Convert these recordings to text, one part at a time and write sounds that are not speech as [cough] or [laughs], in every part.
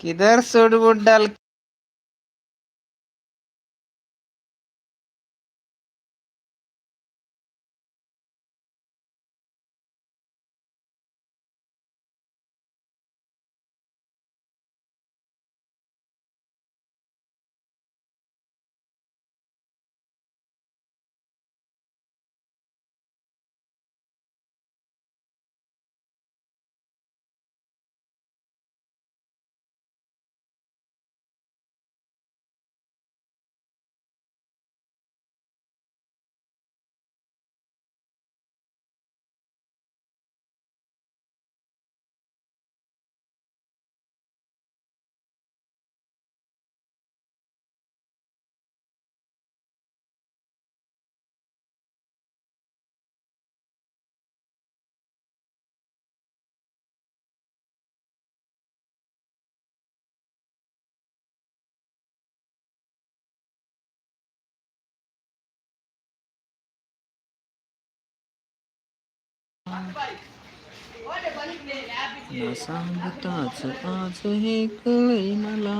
किधर सूट डाल सांगताच आज हे कळय मला.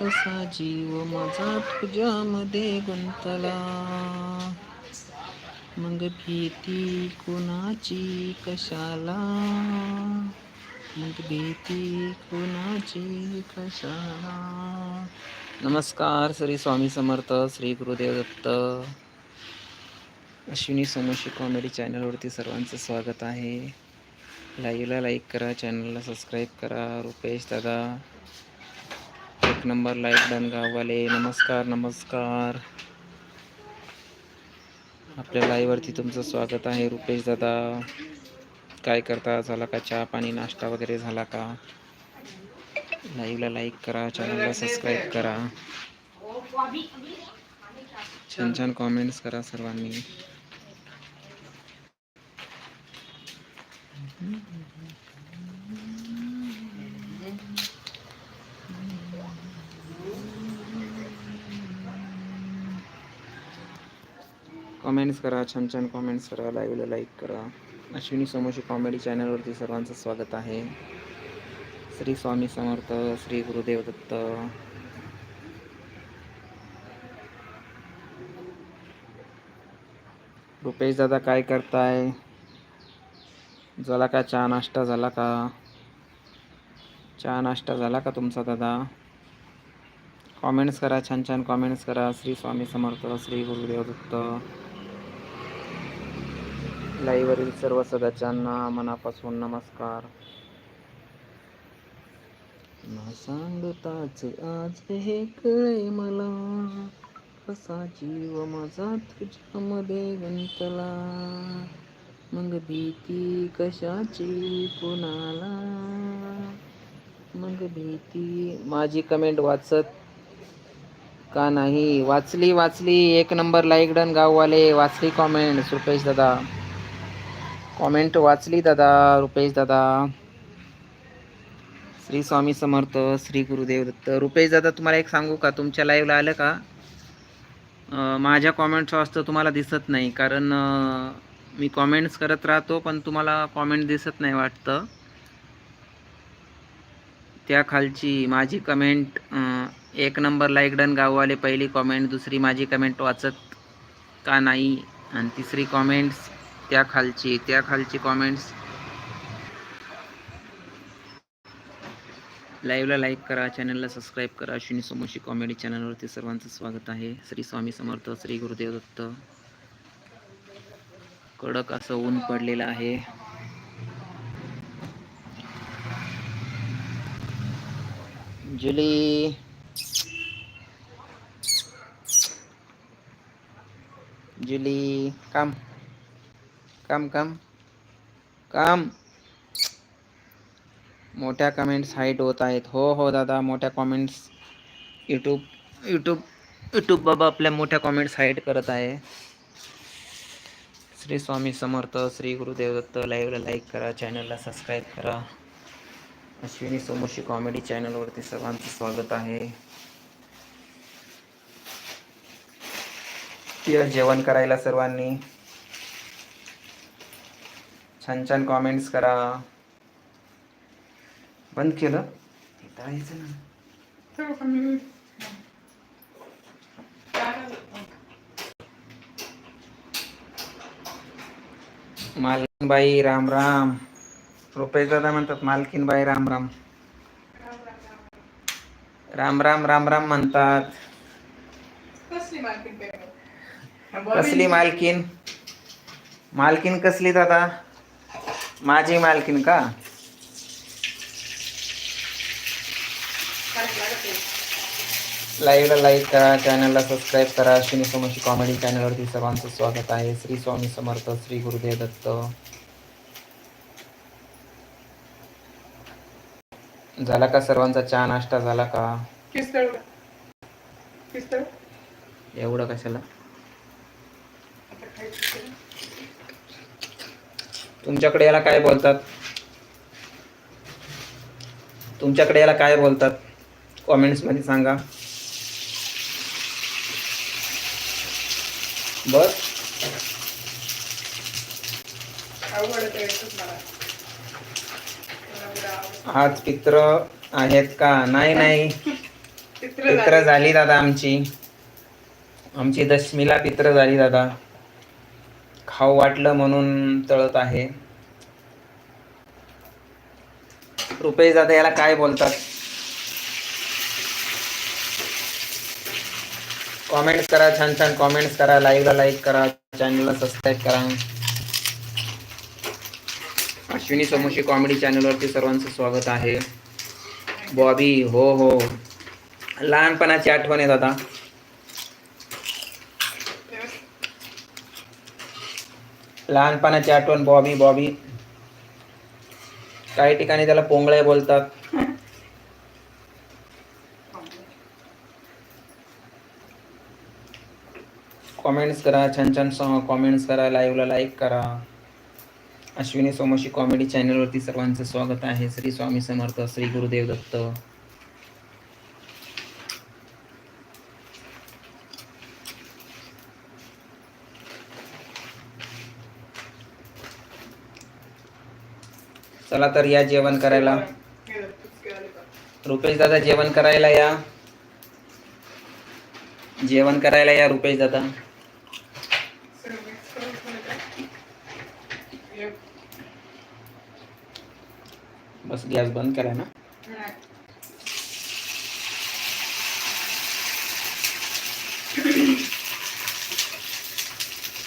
कसा जीव माझा तुझ्यामध्ये गुंतला. मग भीती कुणाची कशाला? मग भीती कुणाची कशाला? नमस्कार श्री स्वामी समर्थ श्री गुरुदेव दत्त. अश्विनी सोमोशी कॉमेडी चॅनलवरती सर्वांचं स्वागत आहे. लाईव्हला लाईक करा चॅनलला सबस्क्राईब करा रुपेश दादा. एक नंबर लाईक डन गाववाले. नमस्कार नमस्कार. आपल्या लाईव्हवरती तुमचं स्वागत आहे रुपेश दादा. काय करता? झाला का चहा पाणी नाश्ता वगैरे झाला का? लाईव्हला लाईक करा चॅनलला सबस्क्राईब करा. छान छान कॉमेंट्स करा सर्वांनी. कमेंट्स करा छान छान कॉमेंट्स करा लाईव्हला लाईक करा. अश्विनी समोशी कॉमेडी चॅनलवरती सर्वांचं स्वागत आहे. श्री स्वामी समर्थ श्री गुरुदेव दत्त. रुपेश दादा काय करताय? झाला का चहा नाश्ता झाला का? चहा नाश्ता झाला का तुमचा दादा? कॉमेंट्स करा छान छान कॉमेंट्स करा. श्री स्वामी समर्थ श्री गुरुदेव दत्त. लाईवरील सर्व सदस्यांना मनापासून नमस्कार. न सांगताच आज हे कळे मला. कसा जीव माझा तुझ्यामध्ये गुंतला. मग भीती कशाची कुणाला? मग भीती. माझी कमेंट वाचत का नाही? वाचली वाचली. एक नंबर लाईक डन गाववाले. वाचली कॉमेंट रुपेश दादा. कॉमेंट वाचली दादा रुपेश दादा. श्री स्वामी समर्थ श्री गुरुदेव दत्त. रुपेश दादा तुम्हाला एक सांगू का? तुमच्या लाईव्हला आलं का? माझ्या कॉमेंट्स वाचतं तुम्हाला दिसत नाही कारण मी कॉमेंट्स करत राहतो पण तुम्हाला कॉमेंट दिसत नाही वाटतं. त्या खालची माझी कमेंट एक नंबर लाईक डन गाववाले पहिली कॉमेंट दुसरी माझी कमेंट वाचत का नाही? आणि तिसरी कॉमेंट्स त्या खालची त्या खालची कॉमेंट्स लाईव्हला लाईक करा चॅनलला सबस्क्राईब करा. अश्विनी समोशी कॉमेडी चॅनलवरती सर्वांचं स्वागत आहे. श्री स्वामी समर्थ श्री गुरुदेव दत्त. कडक असं ऊन पडलेलं आहे. जुली. जुली. काम. काम काम. काम. मोठ्या कमेंट्स हाईट होत आहेत. हो हो दादा मोठ्या कॉमेंट्स यूट्यूब यूट्यूब यूट्यूब बाबा आपल्या मोठ्या कॉमेंट्स हाईट करत आहे. श्री स्वामी समर्थ श्री गुरुदेव दत्त. लाईव्हला लाईक करा चॅनलला सबस्क्राईब करा. अश्विनी सोमोशी कॉमेडी चॅनलवरती सर्वांचं स्वागत आहे. या जेवण करायला सर्वांनी. छान छान कॉमेंट्स करा. बंद केलं तळायचं ना ठेवू का मी काय मालकीनबाई राम राम. रुपेश दादा म्हणतात मालकीनबाई राम राम. राम राम राम राम म्हणतात. कसली मालकीन मालकीन? कसली दादा माझी मालकीन का? लाईव्हला लाईक करा चॅनलला सबस्क्राईब करा. अश्विनी सोमशी कॉमेडी चॅनलवरती सर्वांचं स्वागत आहे. श्री स्वामी समर्थ श्री गुरुदेव दत्त. झाला का सर्वांचा चहा नाश्ता झाला का? एवढं कशाला? तुमच्याकडे याला काय बोलतात? तुमच्याकडे याला काय बोलतात? कॉमेंट्समध्ये सांगा. आवडतं. आज पित्र आहेत का? नाही नाही. [laughs] पित्र झालं. झाली दादा आमची. आमची दशमीला पित्र झाली दादा. खाऊ वाटलं म्हणून तळत आहे. रुपेश दादा याला काय बोलतात? कॉमेंट्स करा छान छान कॉमेंट्स करा लाईव्हला लाईक करा चॅनलला सबस्क्राईब करा. अश्विनी समोशी कॉमेडी चॅनलवरती सर्वांचं स्वागत आहे. बॉबी हो हो. लहानपणाची आठवण आहे दादा. लहानपणाची आठवण बॉबी बॉबी. काही ठिकाणी त्याला पोंगळे बोलतात. कॉमेंट्स करा छान छान कॉमेंट्स करा लाईव्हला लाईक करा. अश्विनी सोमोशी कॉमेडी चॅनलवरती सर्वांचं स्वागत आहे. श्री स्वामी समर्थ श्री गुरुदेव दत्त. चला तर या जेवण करायला. रुपेश दादा जेवण करायला या. जेवण करायला या रुपेश दादा सगळं mix करून ठेवलं का? एक. गॅस बंद करा ना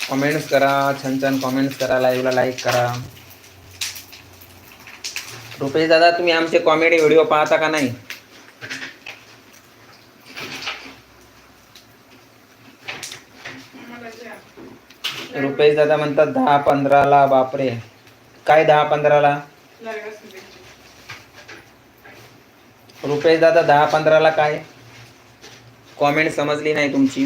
कमेंट्स करा छान छान कमेंट्स करा लाईव्हला लाईक करा. रुपेश दादा तुम्ही आमचे कॉमेडी व्हिडिओ पाहता का नाही? रुपेश दादा म्हणतात दहा पंधराला बापरे. काय दहा पंधराला लाईव्ह असू दे. रुपेश दादा दहा पंधराला काय? कॉमेंट समजली नाही तुमची.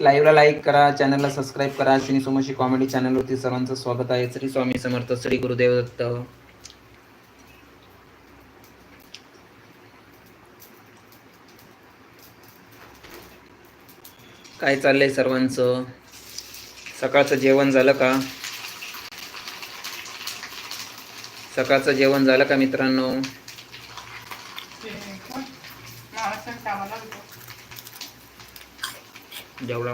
लाईव्हला लाईक करा चॅनलला सबस्क्राईब करा. श्री सोमशी कॉमेडी चॅनलवरती सर्वांचं स्वागत आहे. श्री स्वामी समर्थ श्री गुरुदेव दत्त. काय चाललंय सर्वांचं? सकाळचं जेवण झालं का? सकाळचं जेवण झालं का मित्रांनो? ते जेवला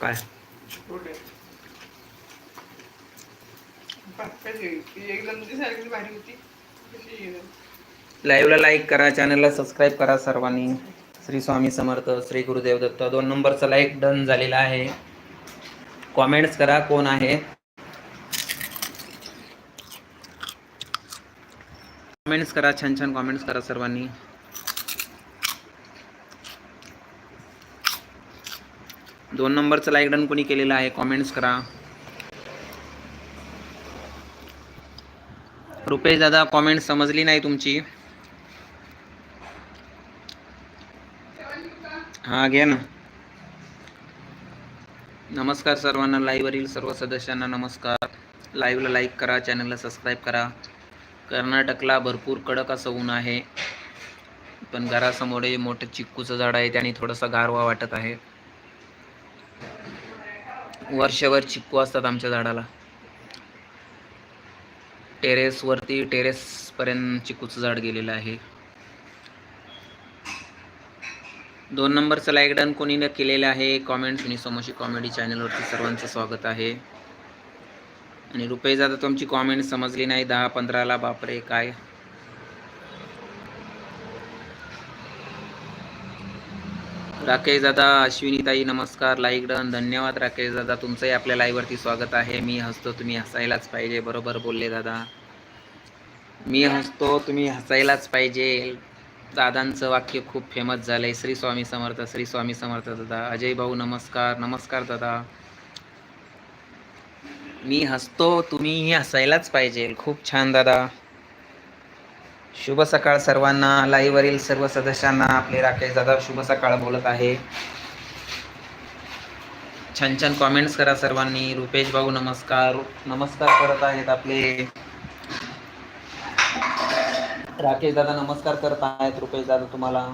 काय? एकदम भारी होती. लाईव्हला लाईक करा चॅनलला सबस्क्राईब करा सर्वांनी. श्री स्वामी समर्थ श्री गुरुदेव दत्त. दोन नंबरचा लाईक डन झालेला आहे. कॉमेंट्स करा कोण आहे. कॉमेंट्स करा छान छान कॉमेंट्स करा सर्वांनी. दोन नंबरचं लाईक डन कोणी केलेलं आहे कॉमेंट्स करा. रुपेश दादा कॉमेंट समजली नाही तुमची. हा घ्या ना. नमस्कार सर्वांना लाईव्हवरील सर्व सदस्यांना नमस्कार. लाईव्हला लाईक करा चॅनलला सबस्क्राईब करा. कर्नाटकला भरपूर कडक असं ऊन आहे. पण घरासमोर हे मोठं चिक्कूचं झाड आहे त्याने थोडासा गारवा वाटत आहे. वर्षभर चिक्कू असतात आमच्या झाडाला. टेरेसवरती टेरेसपर्यंत चिक्कूचं झाड गेलेलं आहे. दोन नंबरचं लाईक डन कोणी न केलेलं आहे? कॉमेंट सुनी समोशी कॉमेडी चॅनलवरती सर्वांचं स्वागत आहे. आणि रुपये जाता तुमची कॉमेंट समजली नाही. दहा पंधराला बापरे काय? राकेश दादा अश्विनीताई नमस्कार. लाईक डन धन्यवाद राकेश दादा. तुमचंही आपल्या लाईव्हवरती स्वागत आहे. मी हसतो तुम्ही हसायलाच पाहिजे. बरोबर बोलले दादा. मी हसतो तुम्ही हसायलाच पाहिजे. दादांचं वाक्य खूप फेमस झालंय. श्री स्वामी समर्थ श्री स्वामी समर्थ दादा. अजय भाऊ नमस्कार. नमस्कार दादा. मी हसतो तुम्हीही हसायलाच पाहिजे. खूप छान दादा. शुभ सकाळ सर्वांना. लाईव्हवरील सर्व सदस्यांना आपले राकेश दादा शुभ सकाळ बोलत आहे. छान छान कॉमेंट्स करा सर्वांनी. रुपेश भाऊ नमस्कार. नमस्कार करत आहेत आपले. राकेश दादा नमस्कार करत आहेत रुपेश दादा तुम्हाला.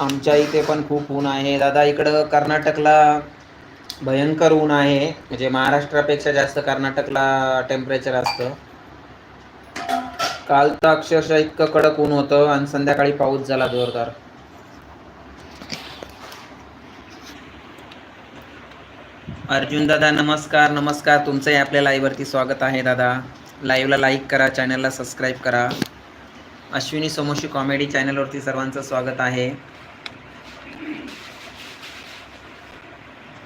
आमच्या इथे पण खूप ऊन आहे. दादा इकडं कर्नाटकला भयंकर ऊन आहे. म्हणजे महाराष्ट्रापेक्षा जास्त कर्नाटकला टेम्परेचर असतं. काल तर अक्षरशः इतकं कडक ऊन होतं आणि संध्याकाळी पाऊस झाला जोरदार. अर्जुन दादा नमस्कार नमस्कार. तुमचंही आपल्या लाईव्हवरती स्वागत आहे दादा. लाईव्हला लाईक करा चॅनलला सबस्क्राईब करा. अश्विनी समोशी कॉमेडी चॅनलवरती सर्वांचं स्वागत आहे.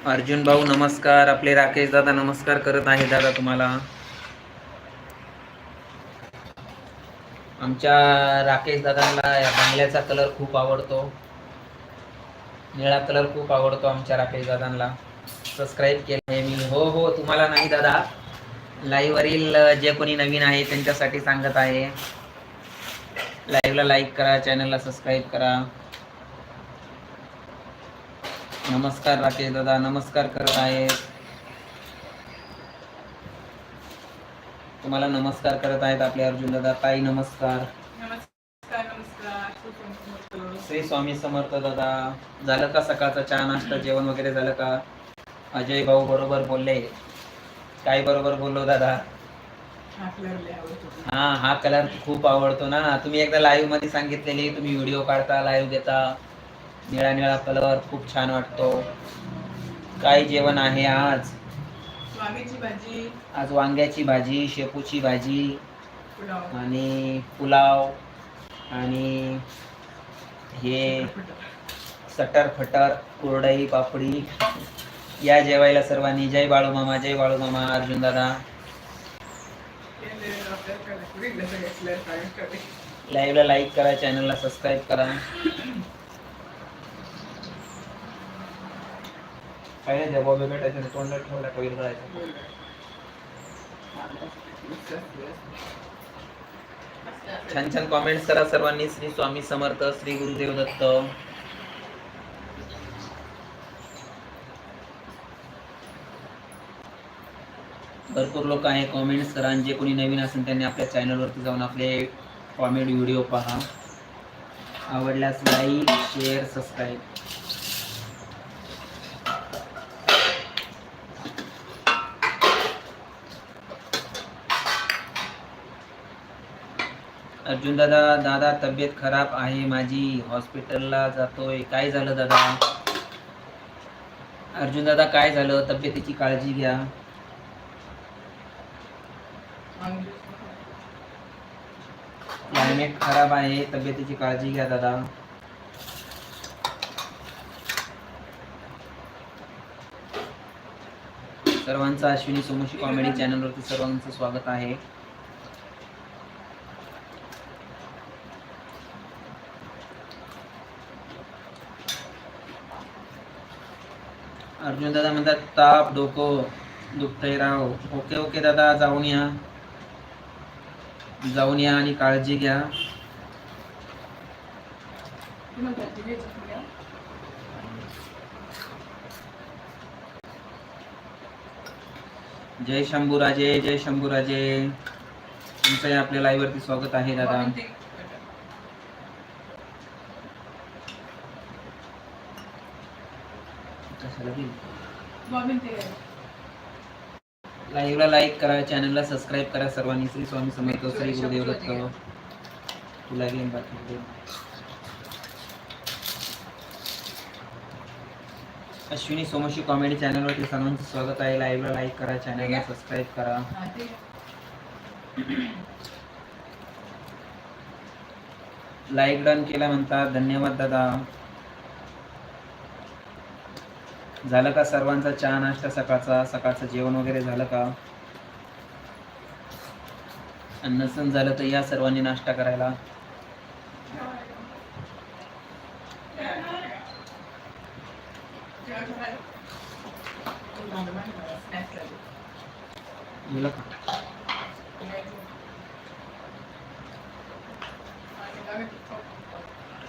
अर्जुन भाऊ नमस्कार. आपले राकेश दादा नमस्कार करत आहे दादा तुम्हाला. आमच्या राकेश दादांना या बांगल्याचा कलर खूप आवडतो. निळा कलर खूप आवडतो आमच्या राकेश दादांना. सबस्क्राईब केलं आहे मी. हो हो तुम्हाला नाही दादा. लाईव्हवरील जे कोणी नवीन आहे त्यांच्यासाठी सांगत आहे. लाईव्हला लाईक करा चॅनलला सबस्क्राईब करा. नमस्कार राकेश दादा नमस्कार करत आहे. तुम्हाला नमस्कार करत आहेत आपले अर्जुन दादा. ताई नमस्कार. श्री स्वामी समर्थ दादा. झालं का सकाळचा चहा नाश्ता जेवण वगैरे झालं का? अजय भाऊ बरोबर बोलले. काय बरोबर बोललो दादा. हा हा कलर खूप आवडतो ना. तुम्ही एकदा लाईव्हमध्ये सांगितलेले तुम्ही व्हिडिओ काढता लाईव्ह देता निळा निळा कलर खूप छान वाटतो. काय जेवण आहे आज? भाजी. आज वांग्याची भाजी शेपूची भाजी आणि पुलाव आणि हे सटर फटर कुरडई पापडी. या जेवायला सर्वांनी जय बाळू मामा जय बाळू मामा अर्जुन दादा. लाईव्हला लाईक करा चॅनलला सबस्क्राईब करा काय जबाब भेटायचं तोंडात ठेवला का विरघळायचं बोल. मस्त असते. छान छान कॉमेंट्स करा सर्वांनी श्री स्वामी समर्थ श्री गुरुदेव दत्त भरपूर लोक आहे कॉमेंट्स करा आणि जे कोणी नवीन असेल त्यांनी आपल्या चॅनलवरती जाऊन आपले कॉमेंट व्हिडिओ पहा. आवडल्यास लाईक शेअर सबस्क्राईब अर्जुन दादा दादा तब्येत खराब आहे माझी. हॉस्पिटलला जातोय. काय झालं दादा? अर्जुन दादा काय झालं? तब्येतीची काळजी घ्या. क्लायमेट खराब आहे तब्येतीची काळजी घ्या दादा. सर्वांचं अश्विनी सोमशी कॉमेडी चॅनलवरती सर्वांचं स्वागत आहे. अर्जुन दादा म्हणतात ताप डोकं दुखतंय राव. ओके ओके दादा जाऊन या. जाऊन या आणि काळजी घ्या. जय शंभू राजे जय शंभूराजे जय शंभूराजे. तुमचं आपल्या लाईव्ह वरती स्वागत आहे दादा. लाईव्हला लाईक करा चॅनलला सबस्क्राईब करा सर्वांनी. श्री स्वामी समर्थ श्री गुरुदेव दत्त. तुला गेम बाकी अश्विनी सोमशी कॉमेडी चॅनलवरती सर्वांचं स्वागत आहे. लाईव्हला लाईक करा चॅनलला सबस्क्राईब करा. लाईक डन केला म्हणतात धन्यवाद दादा. झालं का सर्वांचा चहा नाश्ता सकाळचा? सकाळचं जेवण वगैरे झालं का? आणि नसन झालं तर या सर्वांनी नाश्ता करायला.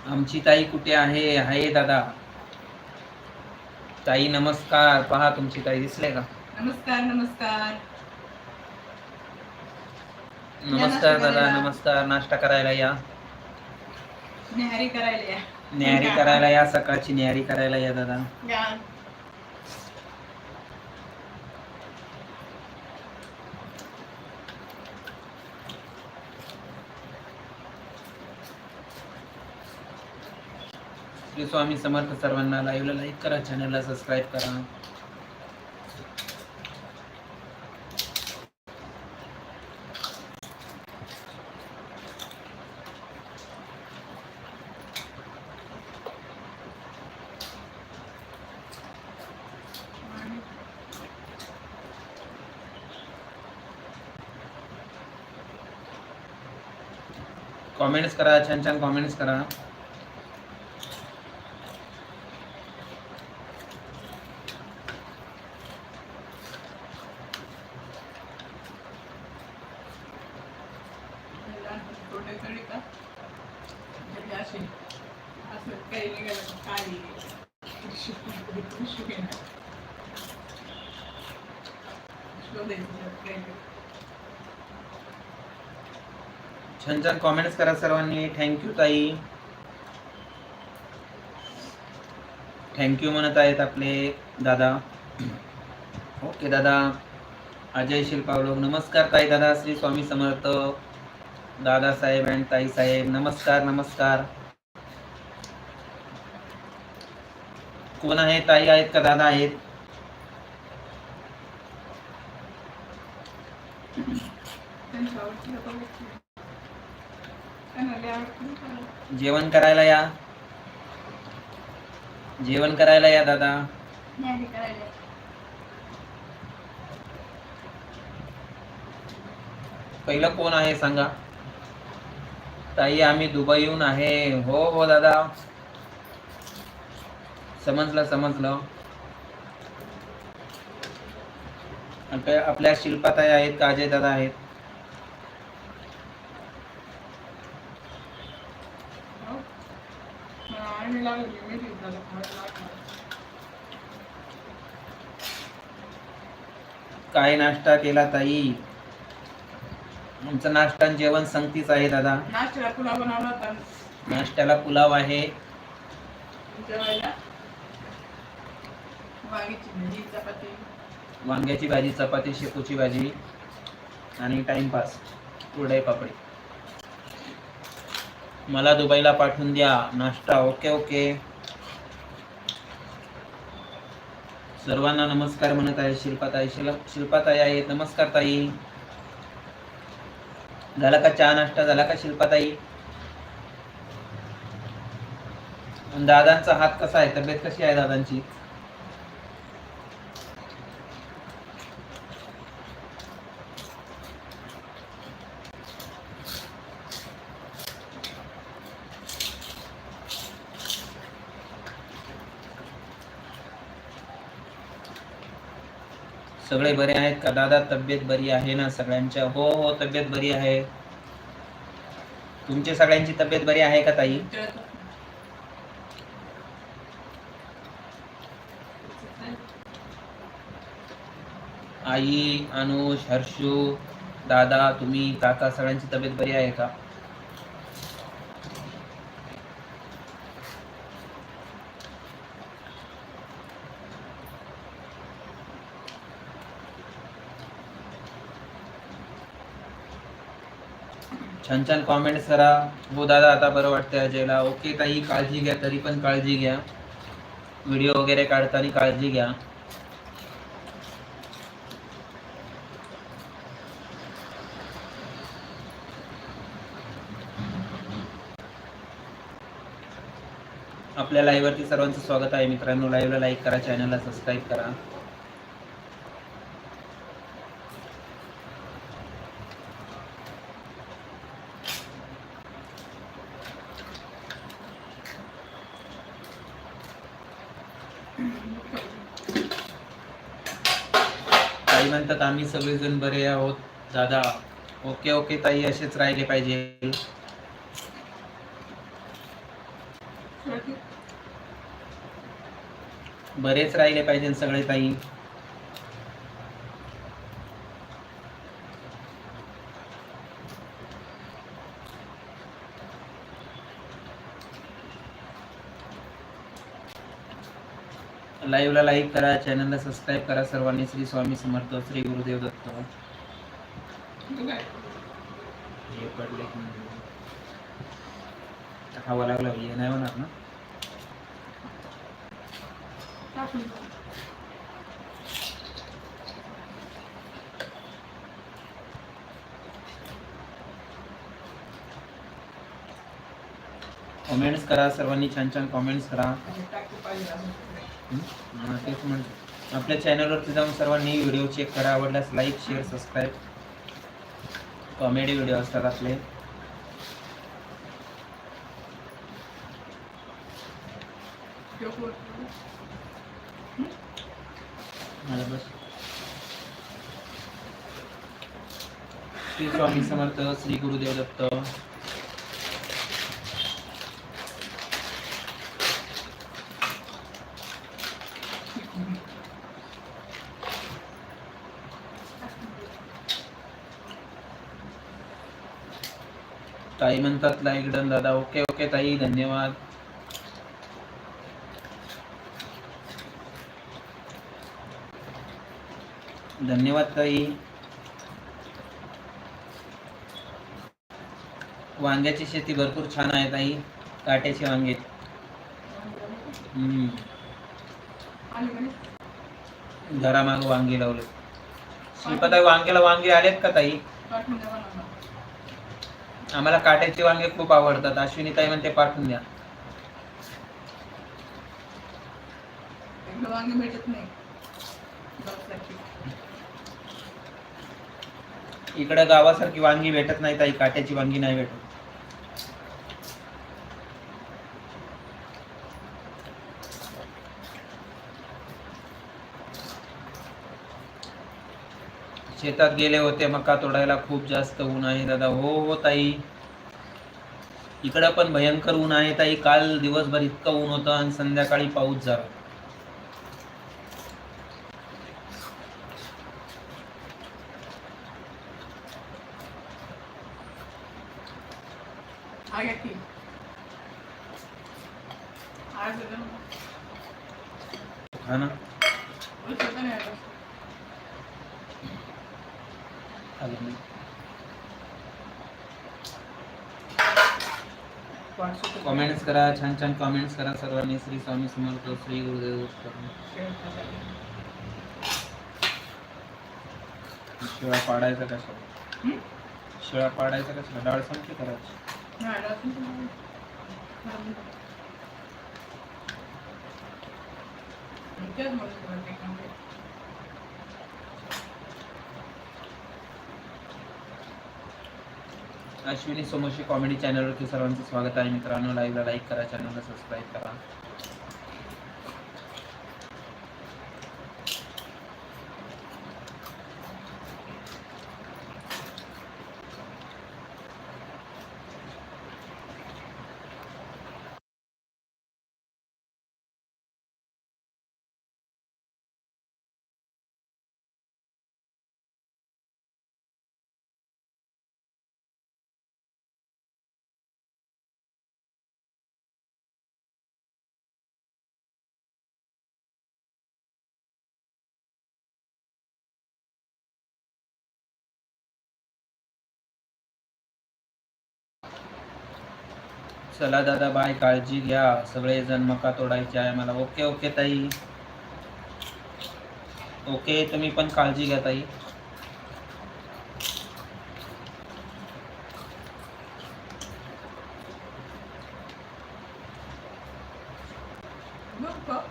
आमची ताई कुठे आहे? आहे दादा. ताई नमस्कार. पहा तुमची ताई दिसले का? नमस्कार नमस्कार. नमस्कार दादा. नमस्कार. नाश्ता करायला या. न्याहारी करायला या. न्याहारी करायला या सकाळची न्याहारी करायला या दादा. श्री स्वामी समर्थ सर्वांना लाईव्हला लाईक करा चॅनलला सबस्क्राईब करा. कॉमेंट्स करा छान छान कॉमेंट्स करा छोटे तळी का म्हणजे असे असं काही निघालं काळी शोधायचं काही छान छान कॉमेंट्स करा सर्वांनी. थँक्यू ताई. थँक्यू म्हणत आहेत आपले दादा. ओके दादा. अजय शिल्पावलोक नमस्कार ताई दादा श्री स्वामी समर्थ दादा साहेब अँड ताई साहेब. नमस्कार नमस्कार. कोण आहे ताई आहेत का दादा आहेत? जेवण करायला या. जेवण करायला या दादा. पहिलं कोण आहे सांगा. ताई आम्ही दुबईहून आहे. हो हो दादा. समजलं समजलं. आपल्या आपल्या शिल्पाताई आहेत का अजय दादा आहेत. काय नाश्ता केला ताई? आमचं नाश्ता आणि जेवण संगतीच आहे दादा. नाश्त्याला पुलाव बनवला होता. नाश्त्याला पुलाव आहे. जेवायला? वांग्याची भाजी चपाती. वांग्याची भाजी चपाती शेपूची भाजी आणि टाइमपास कुरडई पापडी. मला दुबईला पाठवून द्या. नाश्ता. Okay okay. सर्वांना नमस्कार म्हणत आहे शिल्पाताई. शिल शिल्पाताई आहेत. नमस्कार ताई. झाला का चहा नाश्ता? झाला का शिल्पाताई? आणि दादांचा हात कसा आहे? तब्येत कशी आहे दादांची? सगळे बरे आहेत का? दादा तब्येत बरी आहे ना सगळ्यांच्या? हो हो तब्येत बरी आहे. तुमच्या सगळ्यांची तब्येत बरी आहे का ताई? आई अनुष हर्षू दादा तुम्ही काका सगळ्यांची तब्येत बरी आहे का? छान छान कॉमेंट्स करा. हो दादा आता बरं वाटतंय अजयला. ओके ताई काळजी घ्या तरी पण काळजी घ्या. व्हिडिओ वगैरे काढताना काळजी घ्या. आपल्या लाईव्हवरती सर्वांचं स्वागत आहे मित्रांनो. लाईव्हला लाईक करा चॅनलला सबस्क्राईब करा ताई म्हणतात आम्ही सगळेजण बरे आहोत. दादा ओके ओके ताई असेच राहिले पाहिजे. बरेच राहिले पाहिजे सगळे ताई. लाईव्हला लाईक करा चॅनलला सबस्क्राईब करा सर्वांनी. श्री स्वामी समर्थ श्री गुरुदेव दत्त. तू हे पडले हवा लागला. हे नाही होणार ना? कमेंट्स करा सर्वांनी छान छान कमेंट्स करा. तेच म्हणतो. आपल्या चॅनलवरती जाऊन सर्वांनी व्हिडिओ चेक करा. आवडल्यास like share subscribe comedy video असतात आपले. मला बस. श्री स्वामी समर्थ श्री गुरुदेव दत्त. ताई म्हणतात लाईक डन दादा ओके ओके ताई धन्यवाद. धन्यवाद ताई. वांग्याची शेती भरपूर छान आहे ताई काट्याचे वांगे. हम्म. घरामाग वांगे लावले श्रीपताई वांग्याला वांगे आलेत का ताई? आम्हाला काट्याचे वांगे खूप आवडतात. अश्विनी ताई म्हणते पाठवून द्या. वांगे भेटत नाही. इकडं गावासारखी वांगी भेटत नाही ताई. काट्याची वांगी नाही भेटत. शेतात गेले होते मका तोडायला खूप जास्त ऊन आहे दादा. हो हो ताई. इकडं पण भयंकर ऊन आहे ताई. काल दिवसभर इतकं ऊन होतं आणि संध्याकाळी पाऊस झाला हा घ्या की आज येतं ना. हा ना उलट येतं नाही आता. आलं नाही. वाट सुटत कॉमेंट्स करा छान छान कॉमेंट्स करा सर्वांनी. श्री स्वामी समर्थ श्री गुरुदेव. शिळा पाडायचा कशा शिळा पाडायचा कशा डाळ संपली करायची अजून पण नाही. नाही. तेच म्हणत होते ते काम ते. अश्विनी सोमोशी कॉमेडी चॅनलवरती सर्वांचं स्वागत आहे. मित्रांनो लाईव्हला लाईक करा चॅनलला सबस्क्राईब करा. चला दादा बाय काळजी घ्या. सगळेजण मका तोडायचे आहे. मला ओके ओके ताई. ओके तुम्ही पण काळजी घ्या ताई. मग का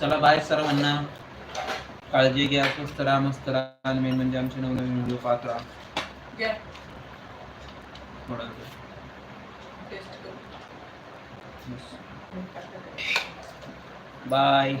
चला बाय सर्वांना. काळजी घ्या स्वस्त राहा मस्त राहा. मेन म्हणजे आमचे नवनवीन व्हिडिओ पाहत राहा. थोडा. बाय